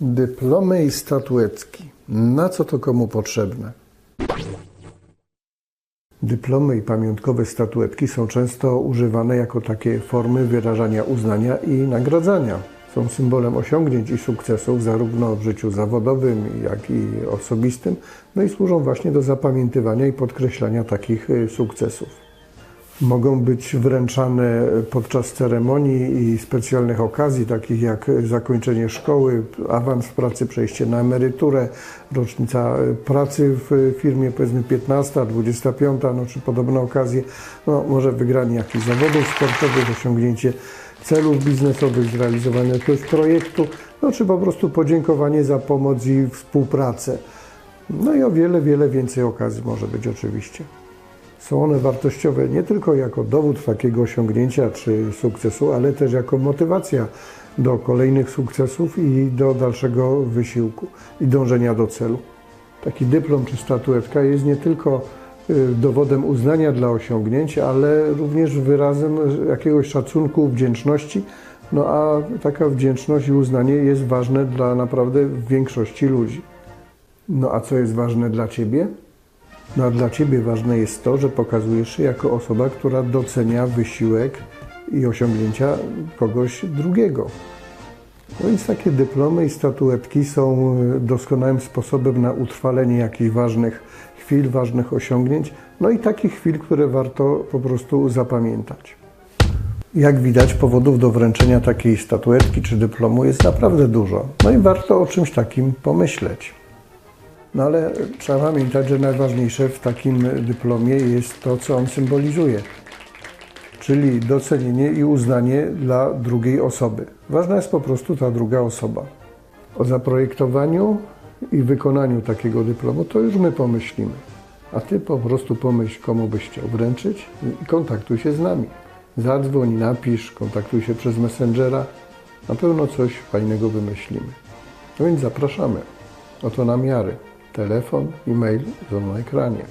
Dyplomy i statuetki. Na co to komu potrzebne? Dyplomy i pamiątkowe statuetki są często używane jako takie formy wyrażania uznania i nagradzania. Są symbolem osiągnięć i sukcesów zarówno w życiu zawodowym, jak i osobistym, no i służą właśnie do zapamiętywania i podkreślania takich y, sukcesów. Mogą być wręczane podczas ceremonii i specjalnych okazji, takich jak zakończenie szkoły, awans pracy, przejście na emeryturę, rocznica pracy w firmie, powiedzmy 15, 25, no, czy podobne okazje. No, może wygranie jakichś zawodów sportowych, osiągnięcie celów biznesowych, zrealizowanie jakiegoś projektu, no, czy po prostu podziękowanie za pomoc i współpracę. No i o wiele, wiele więcej okazji może być oczywiście. Są one wartościowe nie tylko jako dowód takiego osiągnięcia czy sukcesu, ale też jako motywacja do kolejnych sukcesów i do dalszego wysiłku i dążenia do celu. Taki dyplom czy statuetka jest nie tylko y, dowodem uznania dla osiągnięć, ale również wyrazem jakiegoś szacunku, wdzięczności. No a taka wdzięczność i uznanie jest ważne dla naprawdę większości ludzi. No a co jest ważne dla Ciebie? No a dla Ciebie ważne jest to, że pokazujesz się jako osoba, która docenia wysiłek i osiągnięcia kogoś drugiego. No więc takie dyplomy i statuetki są y, doskonałym sposobem na utrwalenie jakichś ważnych chwil, ważnych osiągnięć, no i takich chwil, które warto po prostu zapamiętać. Jak widać, powodów do wręczenia takiej statuetki czy dyplomu jest naprawdę dużo. No i warto o czymś takim pomyśleć. No ale trzeba pamiętać, że najważniejsze w takim dyplomie jest to, co on symbolizuje, czyli docenienie i uznanie dla drugiej osoby. Ważna jest po prostu ta druga osoba. O zaprojektowaniu i wykonaniu takiego dyplomu to już my pomyślimy. A ty po prostu pomyśl, komu byś chciał wręczyć i kontaktuj się z nami. Zadzwoń, napisz, kontaktuj się przez Messengera. Na pewno coś fajnego wymyślimy. No więc zapraszamy. Oto namiary. Telefon, e-mail są na ekranie.